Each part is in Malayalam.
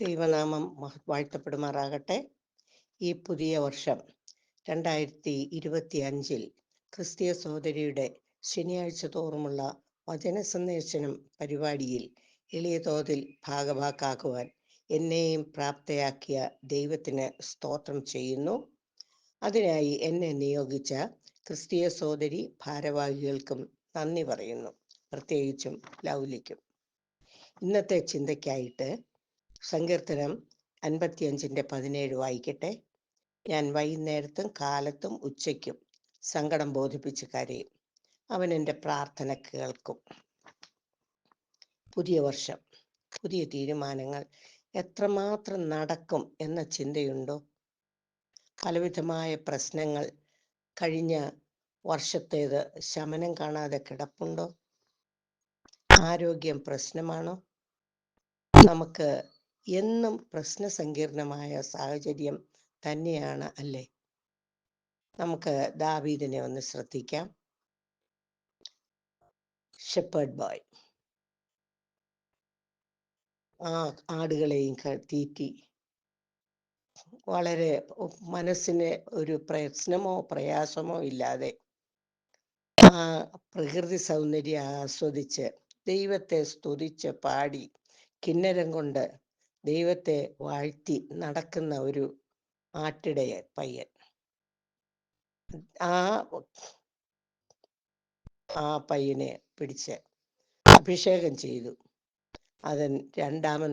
ദൈവനാമം വാഴ്ത്തപ്പെടുമാറാകട്ടെ. ഈ പുതിയ വർഷം രണ്ടായിരത്തി ഇരുപത്തി അഞ്ചിൽ ക്രിസ്തീയ സഹോദരിയുടെ ശനിയാഴ്ച തോറുമുള്ള വചന സന്ദേശനം പരിപാടിയിൽ എളിയ തോതിൽ ഭാഗഭാക്കാക്കുവാൻ എന്നെയും പ്രാപ്തയാക്കിയ ദൈവത്തിന് സ്തോത്രം ചെയ്യുന്നു. അതിനായി എന്നെ നിയോഗിച്ച ക്രിസ്തീയ സഹോദരി ഭാരവാഹികൾക്കും നന്ദി പറയുന്നു. പ്രത്യേകിച്ചും ലൗലിക്കും. ഇന്നത്തെ ചിന്തയ്ക്കായിട്ട് സങ്കീർത്തനം അൻപത്തിയഞ്ചിന്റെ പതിനേഴ് വായിക്കട്ടെ. ഞാൻ വൈകുന്നേരത്തും കാലത്തും ഉച്ചയ്ക്കും സങ്കടം ബോധിപ്പിച്ച് കരയും. അവൻ എന്റെ പ്രാർത്ഥന കേൾക്കും. പുതിയ വർഷം പുതിയ തീരുമാനങ്ങൾ എത്രമാത്രം നടക്കും എന്ന ചിന്തയുണ്ടോ? പലവിധമായ പ്രശ്നങ്ങൾ കഴിഞ്ഞ വർഷത്തേത് ശമനം കാണാതെ കിടപ്പുണ്ടോ? ആരോഗ്യം പ്രശ്നമാണോ? നമുക്ക് എന്നും പ്രശ്ന പ്രശ്നസങ്കീർണമായ സാഹചര്യം തന്നെയാണ് അല്ലേ? നമുക്ക് ദാവീദിനെ ഒന്ന് ശ്രദ്ധിക്കാം. ഷെപ്പേർഡ് ബോയ് ആ ആടുകളെയും തീറ്റി. വളരെ മനസ്സിന് ഒരു പ്രശ്നമോ പ്രയാസമോ ഇല്ലാതെ ആ പ്രകൃതി സൗന്ദര്യം ആസ്വദിച്ച് ദൈവത്തെ സ്തുതിച്ച് പാടി കിന്നരം കൊണ്ട് ദൈവത്തെ വാഴ്ത്തി നടക്കുന്ന ഒരു ആട്ടിടയ പയ്യൻ. ആ ആ പയ്യനെ പിടിച്ച് അഭിഷേകം ചെയ്തു. അതൻ രണ്ടാമൻ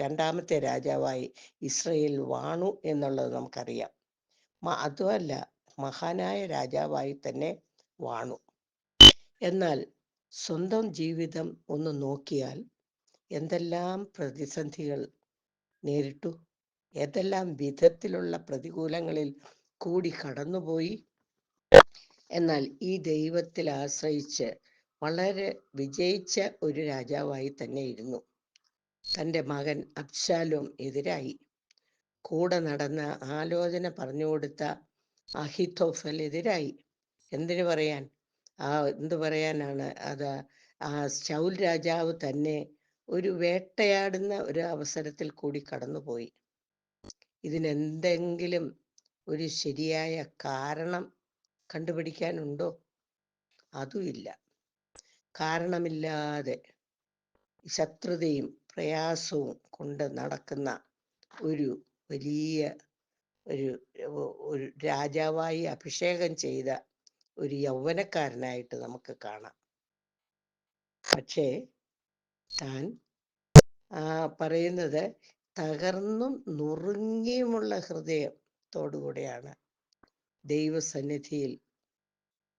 രണ്ടാമത്തെ രാജാവായി ഇസ്രയേൽ വാണു എന്നുള്ളത് നമുക്കറിയാം. അതുമല്ല മഹാനായ രാജാവായി തന്നെ വാണു. എന്നാൽ സ്വന്തം ജീവിതം ഒന്ന് നോക്കിയാൽ എന്തെല്ലാം പ്രതിസന്ധികൾ നേരിട്ടു? ഏതെല്ലാം വിധത്തിലുള്ള പ്രതികൂലങ്ങളിൽ കൂടി കടന്നുപോയി? എന്നാൽ ഈ ദൈവത്തിൽ ആശ്രയിച്ച് വളരെ വിജയിച്ച ഒരു രാജാവായി തന്നെ ഇരുന്നു തന്റെ മകൻ അബ്ശാലോം എതിരായി. കൂടെ നടന്ന ആലോചന പറഞ്ഞു കൊടുത്ത അഹിതോഫൽ എതിരായി. എന്തിനു പറയാൻ? ആ എന്തു പറയാനാണ്? അത് ആ ശൗൽ രാജാവ് തന്നെ ഒരു വേട്ടയാടുന്ന ഒരു അവസരത്തിൽ കൂടി കടന്നുപോയി. ഇതിനെന്തെങ്കിലും ഒരു ശരിയായ കാരണം കണ്ടുപിടിക്കാനുണ്ടോ? അതുമില്ല കാരണമില്ലാതെ ശത്രുതയും പ്രയാസവും കൊണ്ട് നടക്കുന്ന ഒരു വലിയ ഒരു ഒരു രാജാവായി അഭിഷേകം ചെയ്ത ഒരു യൗവനക്കാരനായിട്ട് നമുക്ക് കാണാം. പക്ഷേ താൻ പറയുന്നത് തകർന്നും നുറുങ്ങിയുമുള്ള ഹൃദയത്തോടുകൂടെയാണ് ദൈവസന്നിധിയിൽ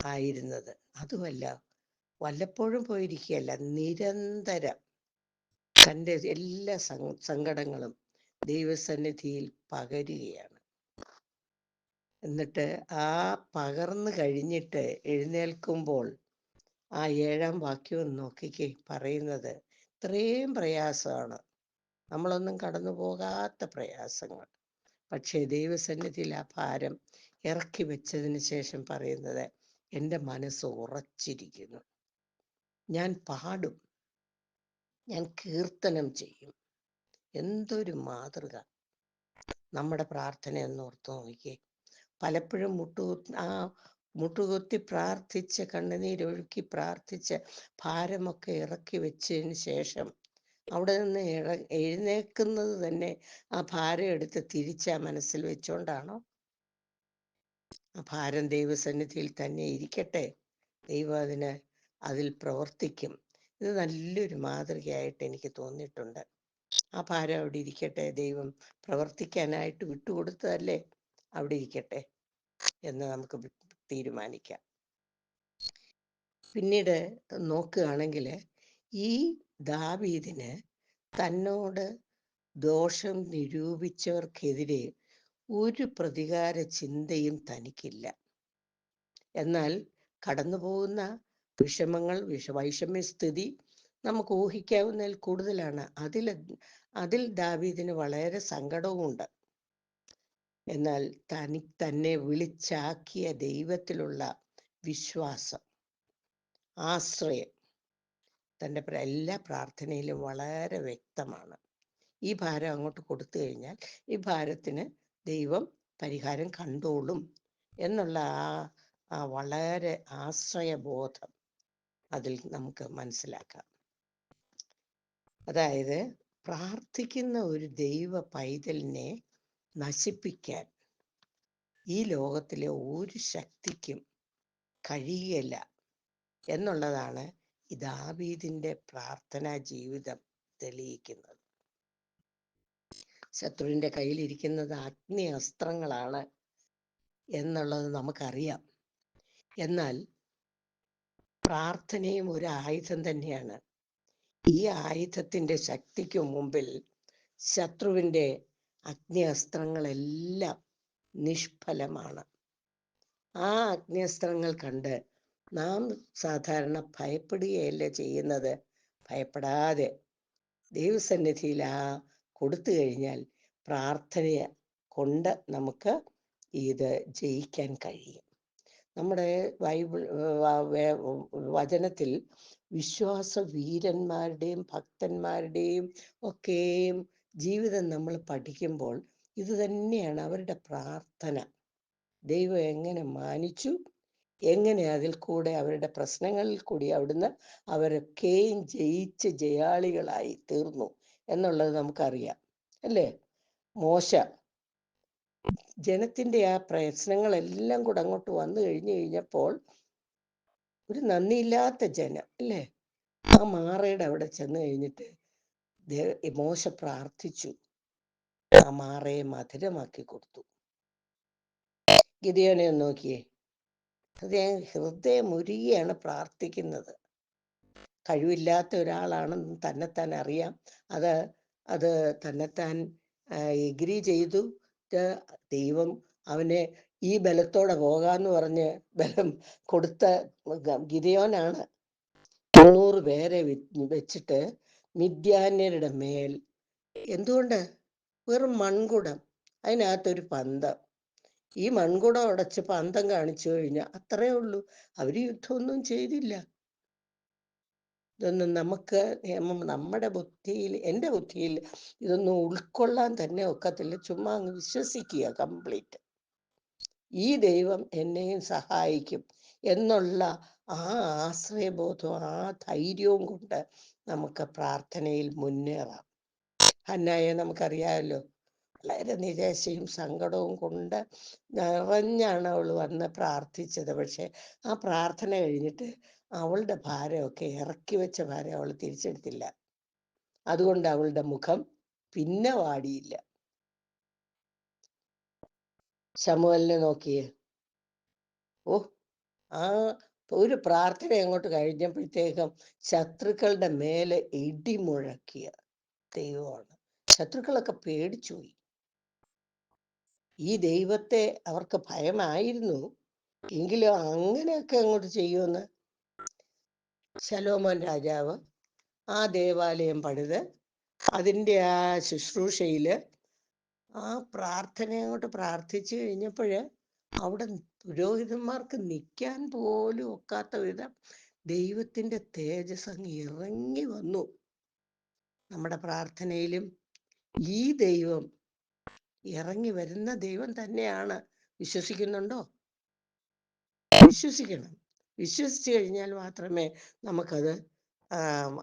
ആയിരുന്നത്. അതുമല്ല വല്ലപ്പോഴും പോയിരിക്കുകയല്ല നിരന്തരം തന്റെ എല്ലാ സങ്ക- സങ്കടങ്ങളും ദൈവസന്നിധിയിൽ പകരുകയാണ്. എന്നിട്ട് ആ പകർന്നു കഴിഞ്ഞിട്ട് എഴുന്നേൽക്കുമ്പോൾ ആ ഏഴാം വാക്യം നോക്കിക്കേ പറയുന്നത് ഇത്രയും പ്രയാസമാണ്. നമ്മളൊന്നും കടന്നു പോകാത്ത പ്രയാസങ്ങൾ. പക്ഷേ ദൈവസന്നിധിയിൽ ആ ഭാരം ഇറക്കി വെച്ചതിന് ശേഷം പറയുന്നത് എന്റെ മനസ്സ് ഉറച്ചിരിക്കുന്നു. ഞാൻ പാടും. ഞാൻ കീർത്തനം ചെയ്യും. എന്തൊരു മാതൃക. നമ്മുടെ പ്രാർത്ഥന എന്ന് ഓർത്തു നോക്കിയേ. പലപ്പോഴും മുട്ടു ആ മുട്ടുകുത്തി പ്രാർത്ഥിച്ച് കണ്ണുനീരൊഴുക്കി പ്രാർത്ഥിച്ച് ഭാരമൊക്കെ ഇറക്കി വെച്ചതിന് ശേഷം അവിടെ നിന്ന് എഴുന്നേക്കുന്നത് തന്നെ ആ ഭാരം എടുത്ത് തിരിച്ച് ആ മനസ്സിൽ വെച്ചുകൊണ്ടാണോ ആ ഭാരം ദൈവസന്നിധിയിൽ തന്നെ ഇരിക്കട്ടെ. ദൈവം അതിന് അതിൽ പ്രവർത്തിക്കും. ഇത് നല്ലൊരു മാതൃകയായിട്ട് എനിക്ക് തോന്നിയിട്ടുണ്ട്. ആ ഭാരം അവിടെ ഇരിക്കട്ടെ. ദൈവം പ്രവർത്തിക്കാനായിട്ട് വിട്ടുകൊടുത്തതല്ലേ? അവിടെ ഇരിക്കട്ടെ എന്ന് നമുക്ക് തീരുമാനിക്കാം. പിന്നീട് നോക്കുകയാണെങ്കിൽ ഈ ദാവീദിന് തന്നോട് ദോഷം നിരൂപിച്ചവർക്കെതിരെ ഒരു പ്രതികാര ചിന്തയും തനിക്കില്ല. എന്നാൽ കടന്നു പോകുന്ന വിഷമങ്ങൾ വിഷ വൈഷമ്യ സ്ഥിതി നമുക്ക് ഊഹിക്കാവുന്നതിൽ കൂടുതലാണ്. അതിൽ അതിൽ ദാവീദിന് വളരെ സങ്കടവുമുണ്ട്. എന്നാൽ തനി തന്നെ വിളിച്ചാക്കിയ ദൈവത്തിലുള്ള വിശ്വാസം ആശ്രയം തന്റെ എല്ലാ പ്രാർത്ഥനയിലും വളരെ വ്യക്തമാണ്. ഈ ഭാരം അങ്ങോട്ട് കൊടുത്തു കഴിഞ്ഞാൽ ഈ ഭാരത്തിന് ദൈവം പരിഹാരം കണ്ടോളും എന്നുള്ള ആ ആ വളരെ ആശ്രയബോധം അതിൽ നമുക്ക് മനസ്സിലാക്കാം. അതായത് പ്രാർത്ഥിക്കുന്ന ഒരു ദൈവ പൈതലിനെ നശിപ്പിക്കാൻ ഈ ലോകത്തിലെ ഒരു ശക്തിക്കും കഴിയുകയില്ല എന്നുള്ളതാണ് ഈ പ്രാർത്ഥനാ ജീവിതം തെളിയിക്കുന്നത്. ശത്രുവിന്റെ കയ്യിലിരിക്കുന്നത് അഗ്നി അസ്ത്രങ്ങളാണ് എന്നുള്ളത് നമുക്കറിയാം. എന്നാൽ പ്രാർത്ഥനയും ഒരു ആയുധം തന്നെയാണ്. ഈ ആയുധത്തിന്റെ ശക്തിക്ക് മുമ്പിൽ ശത്രുവിന്റെ അഗ്നി അസ്ത്രങ്ങളെല്ലാം നിഷ്ഫലമാണ്. ആ അഗ്നിയസ്ത്രങ്ങൾ കണ്ട് നാം സാധാരണ ഭയപ്പെടുകയല്ല ചെയ്യുന്നത്? ഭയപ്പെടാതെ ദൈവസന്നിധിയിൽ ആ കൊടുത്തു കഴിഞ്ഞാൽ പ്രാർത്ഥനയെ കൊണ്ട് നമുക്ക് ഇത് ജയിക്കാൻ കഴിയും. നമ്മുടെ ബൈബിൾ വചനത്തിൽ വിശ്വാസ വീരന്മാരുടെയും ഭക്തന്മാരുടെയും ഒക്കെയും ജീവിതം നമ്മൾ പഠിക്കുമ്പോൾ ഇത് തന്നെയാണ് അവരുടെ പ്രാർത്ഥന. ദൈവം എങ്ങനെ മാനിച്ചു എങ്ങനെ അതിൽ കൂടെ അവരുടെ പ്രശ്നങ്ങളിൽ കൂടി അവിടുന്ന് അവരൊക്കെയും ജയിച്ച് ജയാളികളായി തീർന്നു എന്നുള്ളത് നമുക്കറിയാം അല്ലേ? മോശ ജനത്തിന്റെ ആ പ്രശ്നങ്ങളെല്ലാം കൂടെ അങ്ങോട്ട് വന്നു കഴിഞ്ഞു കഴിഞ്ഞപ്പോൾ ഒരു നന്ദിയില്ലാത്ത ജനം അല്ലേ? ആ മാറയുടെ അവിടെ ചെന്ന് കഴിഞ്ഞിട്ട് മോശ പ്രാർത്ഥിച്ചു. ആ മാറയെ മധുരമാക്കി കൊടുത്തു. ഗിരിയോനെ ഒന്ന് നോക്കിയേ. ഹൃദയം ഹൃദയം ഉരുകിയാണ് പ്രാർത്ഥിക്കുന്നത്. കഴിവില്ലാത്ത ഒരാളാണെന്ന് തന്നെത്താൻ അറിയാം. അത് അത് തന്നെത്താൻ എഗ്രി ചെയ്തു. ദൈവം അവനെ ഈ ബലത്തോടെ പോകാന്ന് പറഞ്ഞ് ബലം കൊടുത്ത ഗിരിയോനാണ് തൊണ്ണൂറ് പേരെ വെച്ചിട്ട് മിഥ്യാന്യരുടെ മേൽ. എന്തുകൊണ്ട്? വെറും മൺകുടം. അതിനകത്തൊരു പന്തം. ഈ മൺകുടം അടച്ച് പന്തം കാണിച്ചു കഴിഞ്ഞാൽ അത്രേ ഉള്ളൂ. അവർ യുദ്ധമൊന്നും ചെയ്തില്ല. ഇതൊന്നും നമുക്ക് നിയമം നമ്മുടെ ബുദ്ധിയിൽ എന്റെ ബുദ്ധിയിൽ ഇതൊന്നും ഉൾക്കൊള്ളാൻ തന്നെ ഒക്കത്തില്ല. ചുമ്മാ അങ്ങ് വിശ്വസിക്കുക കംപ്ലീറ്റ്. ഈ ദൈവം എന്നെയും സഹായിക്കും എന്നുള്ള ആ ആശ്രയബോധവും ആ ധൈര്യവും കൊണ്ട് നമുക്ക് പ്രാർത്ഥനയിൽ മുന്നേറാം. ഹന്നായെ നമുക്കറിയാമല്ലോ വളരെ നിരാശയും സങ്കടവും കൊണ്ട് നിറഞ്ഞാണ് അവൾ വന്ന് പ്രാർത്ഥിച്ചത്. പക്ഷെ ആ പ്രാർത്ഥന കഴിഞ്ഞിട്ട് അവളുടെ ഭാരമൊക്കെ ഇറക്കി വെച്ച ഭാരം അവൾ തിരിച്ചെടുത്തില്ല. അതുകൊണ്ട് അവളുടെ മുഖം പിന്നെ വാടിയില്ല. ശമുവലിനെ നോക്കിയേ. ഓ ആ ഒരു പ്രാർത്ഥന അങ്ങോട്ട് കഴിഞ്ഞപ്പോഴത്തേക്കും ശത്രുക്കളുടെ മേലെ ഇടിമുഴക്കിയ ദൈവമാണ്. ശത്രുക്കളൊക്കെ പേടിച്ചുപോയി ഈ ദൈവത്തെ അവർക്ക് ഭയമായിരുന്നു. എങ്കിലും അങ്ങനെയൊക്കെ അങ്ങോട്ട് ചെയ്യുമെന്ന് ശലോമോൻ രാജാവ് ആ ദേവാലയം പണിത് അതിന്റെ ആ ശുശ്രൂഷയിൽ ആ പ്രാർത്ഥന അങ്ങോട്ട് പ്രാർത്ഥിച്ചു കഴിഞ്ഞപ്പോൾ അവിടെ പുരോഹിതന്മാർക്ക് നിൽക്കാൻ പോലും ഒക്കാത്ത വിധം ദൈവത്തിന്റെ തേജസ് അങ്ങ് ഇറങ്ങി വന്നു. നമ്മുടെ പ്രാർത്ഥനയിലും ഈ ദൈവം ഇറങ്ങി വരുന്ന ദൈവം തന്നെയാണ്. വിശ്വസിക്കുന്നുണ്ടോ? വിശ്വസിക്കണം. വിശ്വസിച്ചു കഴിഞ്ഞാൽ മാത്രമേ നമുക്കത്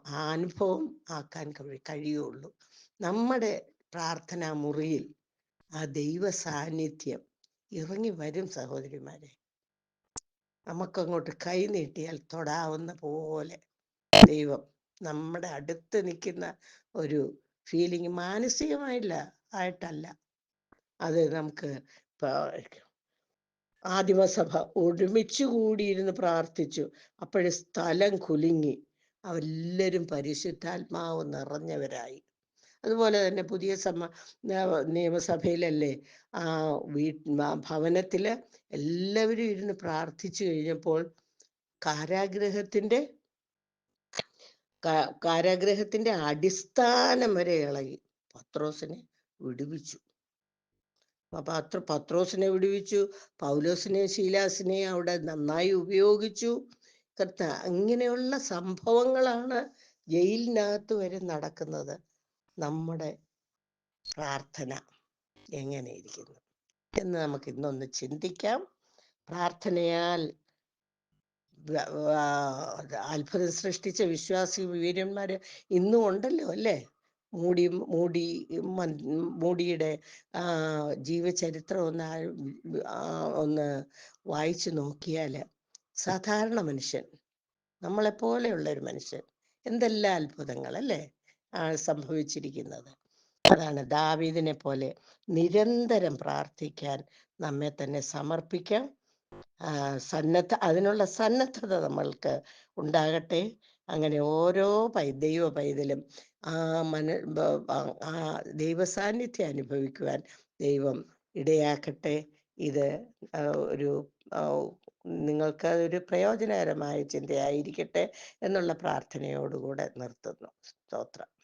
അനുഭവം ആക്കാൻ കഴിയുള്ളൂ. നമ്മുടെ പ്രാർത്ഥനാ മുറിയിൽ ആ ദൈവ സാന്നിധ്യം ഇറങ്ങി വരും സഹോദരിമാരെ. നമുക്കങ്ങോട്ട് കൈ നീട്ടിയാൽ തൊടാവുന്ന പോലെ ദൈവം നമ്മുടെ അടുത്ത് നിൽക്കുന്ന ഒരു ഫീലിംഗ് മാനസികമായില്ല ആയിട്ടല്ല. അത് നമുക്ക് ആദിമസഭ ഒരുമിച്ച് കൂടിയിരുന്ന് പ്രാർത്ഥിച്ചു. അപ്പോഴേ സ്ഥലം കുലുങ്ങി. അവരെല്ലാവരും പരിശുദ്ധാത്മാവ് നിറഞ്ഞവരായി. അതുപോലെ തന്നെ പുതിയ സമ നിയമസഭയിലല്ലേ ആ വീ ഭവനത്തിൽ എല്ലാവരും ഇരുന്ന് പ്രാർത്ഥിച്ചു കഴിഞ്ഞപ്പോൾ കാരാഗ്രഹത്തിന്റെ കാരാഗ്രഹത്തിന്റെ അടിസ്ഥാനം വരെ ഇളകി. പത്രോസിനെ വിടുവിച്ചു. പത്ര പത്രോസിനെ വിടുവിച്ചു പൗലോസിനെ ശീലാസിനെ അവിടെ നന്നായി ഉപയോഗിച്ചു. കർത്ത അങ്ങനെയുള്ള സംഭവങ്ങളാണ് ജയിലിനകത്ത് വരെ നടക്കുന്നത്. നമ്മുടെ പ്രാർത്ഥന എങ്ങനെയിരിക്കുന്നു എന്ന് നമുക്ക് ഇന്നൊന്ന് ചിന്തിക്കാം. പ്രാർത്ഥനയാൽ അത്ഭുതം സൃഷ്ടിച്ച വിശ്വാസി വീരന്മാര് ഇന്നും ഉണ്ടല്ലോ അല്ലേ? മൂടി മൂടി മൂടിയുടെ ജീവചരിത്രം ഒന്ന് ഒന്ന് വായിച്ചു നോക്കിയാൽ സാധാരണ മനുഷ്യൻ നമ്മളെ പോലെയുള്ള ഒരു മനുഷ്യൻ എന്തെല്ലാം അത്ഭുതങ്ങൾ അല്ലേ? സംഭവിച്ചിരിക്കുന്നത്. അതാണ് ദാവീദിനെ പോലെ നിരന്തരം പ്രാർത്ഥിക്കാൻ നമ്മെ തന്നെ സമർപ്പിക്കാം. സന്നദ്ധ അതിനുള്ള സന്നദ്ധത നമ്മൾക്ക് ഉണ്ടാകട്ടെ. അങ്ങനെ ഓരോ പൈ ദൈവ പൈതലും ആ മന ആ- ദൈവ സാന്നിധ്യം അനുഭവിക്കുവാൻ ദൈവം ഇടയാക്കട്ടെ. ഇത് ഒരു നിങ്ങൾക്ക് ഒരു പ്രയോജനകരമായ ചിന്തയായിരിക്കട്ടെ എന്നുള്ള പ്രാർത്ഥനയോടുകൂടെ നിർത്തുന്നു. സ്തോത്രം.